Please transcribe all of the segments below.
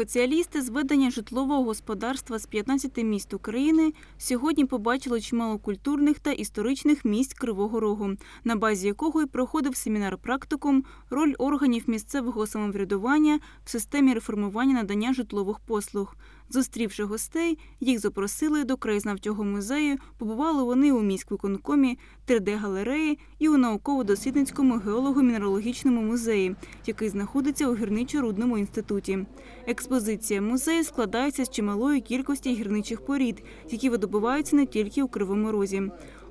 Спеціалісти з ведення житлового господарства з 15 міст України сьогодні побачили чимало культурних та історичних місць Кривого Рогу, на базі якого й проходив семінар практикум роль органів місцевого самоврядування в системі реформування надання житлових послуг. Зустрівши гостей, їх запросили до краєзнавчого музею. Побували вони у міськвиконкомі, 3D-галереї і у науково-дослідницькому геолого-мінералогічному музеї, який знаходиться у гірничо-рудному інституті. Експозиція музею складається з чималої кількості гірничих порід, які видобуваються не тільки у Кривому Розі.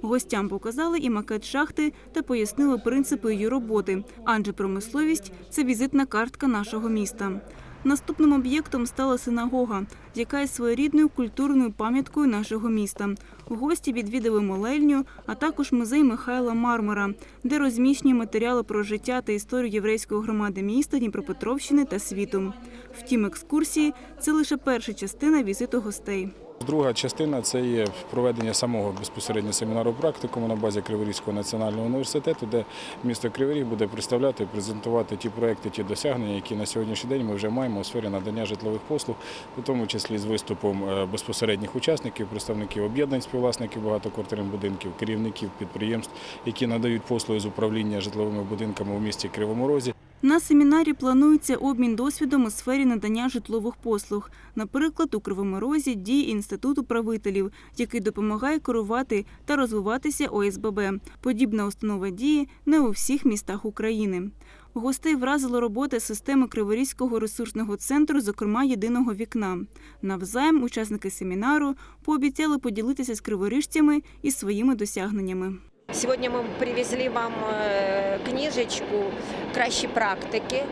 Гостям показали і макет шахти та пояснили принципи її роботи, адже промисловість це візитна картка нашого міста. Наступним об'єктом стала синагога, яка є своєрідною культурною пам'яткою нашого міста. Гості відвідали молельню, а також музей Михайла Мармара, де розміщені матеріали про життя та історію єврейської громади міста Дніпропетровщини та світу. Втім, екскурсії це лише перша частина візиту гостей. Друга частина це є проведення самого безпосередньо семінару практикуму на базі Криворізького національного університету, де місто Кривий буде представляти і презентувати ті проекти, ті досягнення, які на сьогоднішній день ми вже маємо у сфері надання житлових послуг, у тому числі з виступом е, безпосередніх учасників, представників об'єднань співвласників багатоквартирних будинків, керівників підприємств, які надають послуги з управління житловими будинками у місті Кривому Розі. На семінарі планується обмін досвідом у сфері надання житлових послуг. Наприклад, у Кривому Розі діє інститут управителів, який допомагає керувати та розвиватися ОСББ. Подібна установа діє не у всіх містах України. Гостей вразила робота системи Криворізького ресурсного центру, зокрема єдиного вікна. Навзаєм учасники семінару пообіцяли поділитися з криворіжцями і своїми досягненнями. Сегодня мы привезли вам э, книжечку «Кращі практики».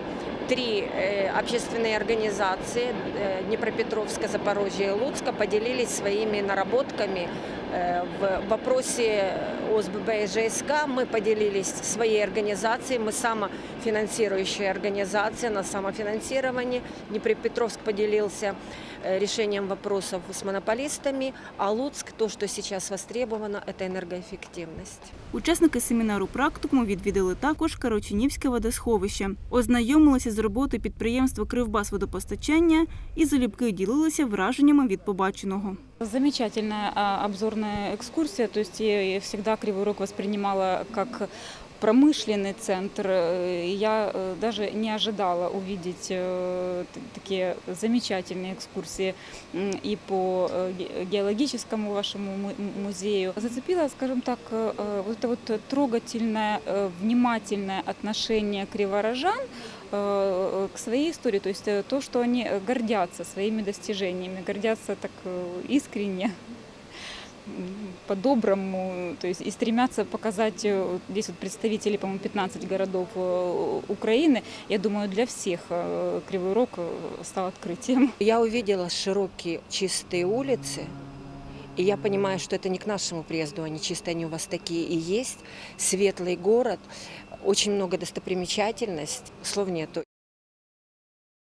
Три э, общественные организации э, Днепропетровска, Запорожья и Луцка поделились своими наработками э, в вопросе ОСББ и ЖСК. Мы поделились своей организацией, мы самофинансирующая организация на самофинансировании. Днепропетровск поделился э, решением вопросов с монополистами, а Луцк, то, что сейчас востребовано, это энергоэффективность. Учасники семінару практикуму відвідали також Карочинівське водосховище, ознайомилися з роботою підприємства «Кривбасводопостачання» і залюбки ділилися враженнями від побаченого. Замечательная обзорная экскурсия. То есть я всегда Кривой Рог воспринимала как промышленный центр. Э, и Я э, даже не ожидала увидеть э, т- такие замечательные экскурсии м, и по э, ге- геологическому вашему му- м- музею. Зацепило, скажем так, э, э, вот это вот трогательное, э, внимательное отношение криворожан э, к своей истории, то есть э, то, что они э, гордятся своими достижениями, гордятся так э, искренне, м, по-доброму, то есть и стремятся показать, э, вот здесь вот представители, по-моему, 15 городов э, Украины, я думаю, для всех э, Кривой Рог э, стал открытием. Я увидела широкие чистые улицы, и я понимаю, что это не к нашему приезду, они чистые, они у вас такие и есть. Светлый город, очень много достопримечательностей, слов нету.